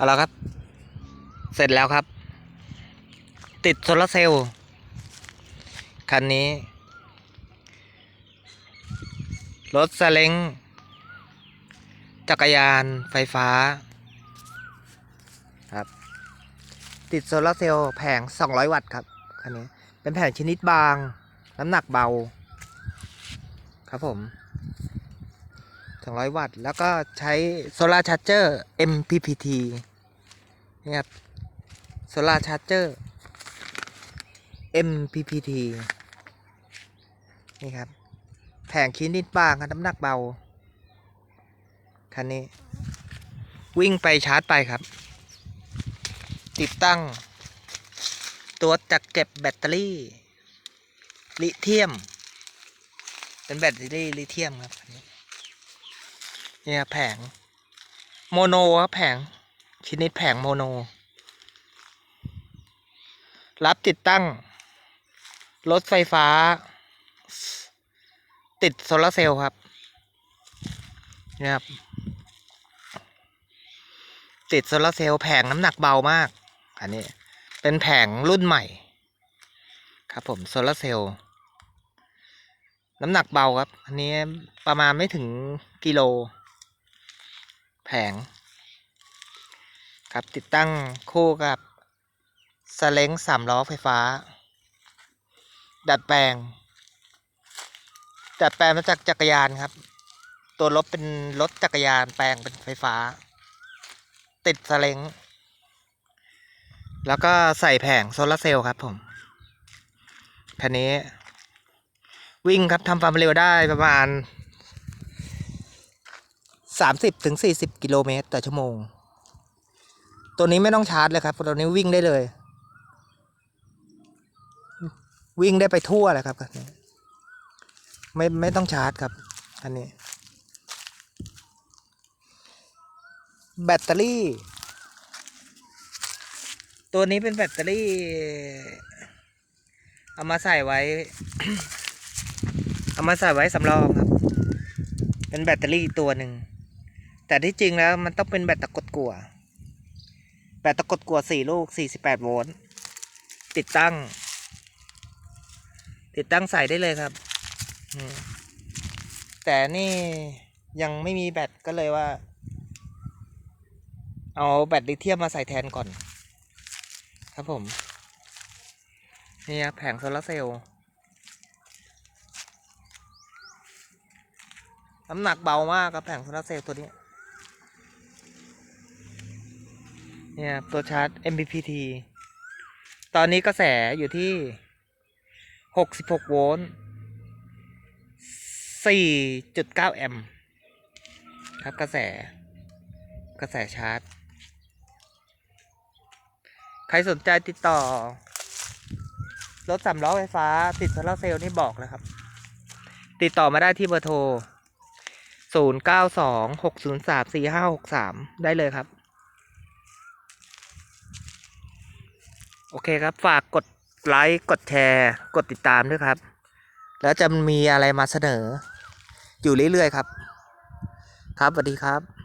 เอาละครับ เสร็จแล้วครับ ติดโซลาร์เซลล์คันนี้ รถซาเล้งจักรยานไฟฟ้าครับ ติดโซลาร์เซลล์แผง 200 วัตต์ครับคันนี้เป็นแผงชนิดบาง น้ำหนักเบา ครับผม200 วัตต์ แล้วก็ใช้โซลาร์ชาร์เจอร์ MPPT นี่ครับโซลาร์ชาร์เจอร์ MPPT นี่ครับ แผงชิ้นนิดบางครับน้ำหนักเบา คันนี้ วิ่งไปชาร์จไปครับ ติดตั้ง ตัวจักรเก็บแบตเตอรี่ ลิเธียม เป็นแบตเตอรี่ลิเธียมครับนนี้เนี่ยแผง โมโนครับแผง ชนิดแผงโมโน รับติดตั้ง รถไฟฟ้า ติดโซลาร์เซลล์ครับนี่ยครับ ติดโซลาร์เซลล์แผงน้ำหนักเบามาก อันนี้เป็นแผงรุ่นใหม่ ครับผมโซลาร์เซลล์น้ำหนักเบาครับ อันนี้ประมาณไม่ถึงกิโล แผง ครับติดตั้งคู่กับสเล้งสามล้อไฟฟ้า ดัดแปลง ดัดแปลงมาจากจักรยานครับ ตัวรถเป็นรถจักรยานแปลงเป็นไฟฟ้า ติดสเล้งแล้วก็ใส่แผงโซลาร์เซลล์ครับผมคันนี้ วิ่งครับทำความเร็วได้ประมาณ 30ถึง40 กิโลเมตรต่อชั่วโมง ตัวนี้ไม่ต้องชาร์จเลยครับตัวนี้วิ่งได้เลย วิ่งได้ไปทั่วเลยครับไม่ไม่ต้องชาร์จครับคันนี้ แบตเตอรี่ ตัวนี้เป็นแบตเตอรี่ เอามาใส่ไว้ เอามาใส่ไว้สำรองครับ เป็นแบตเตอรี่ตัวหนึ่ง แต่ที่จริงแล้วมันต้องเป็นแบตตะกดกัว แบตตะกดกัวสี่ลูกสี่สิบแปดโวลต์ติดตั้ง ติดตั้งใส่ได้เลยครับแต่นี่ยังไม่มีแบตก็เลยว่า เอาแบตลิเธียมมาใส่แทนก่อน ครับผม นี่ครับแผงโซลาเซลล์น้ำหนักเบามากครับแผงโซลาเซลล์ตัวนี้ เนี่ยตัวชาร์จ MPPT ตอนนี้กระแสอยู่ที่ 66 โวลต์ 4.9 แอมป์ครับกระแส กระแสชาร์จ ใครสนใจติดต่อ รถสามล้อไฟฟ้า ติดโซลาร์เซลล์นี่บอกนะครับ ติดต่อมาได้ที่เบอร์โทร 0926034563 ได้เลยครับ โอเคครับ ฝากกดไลค์กดแชร์ กดติดตามด้วยครับ แล้วจะมีอะไรมาเสนอ อยู่เรื่อยๆครับ ครับสวัสดีครับ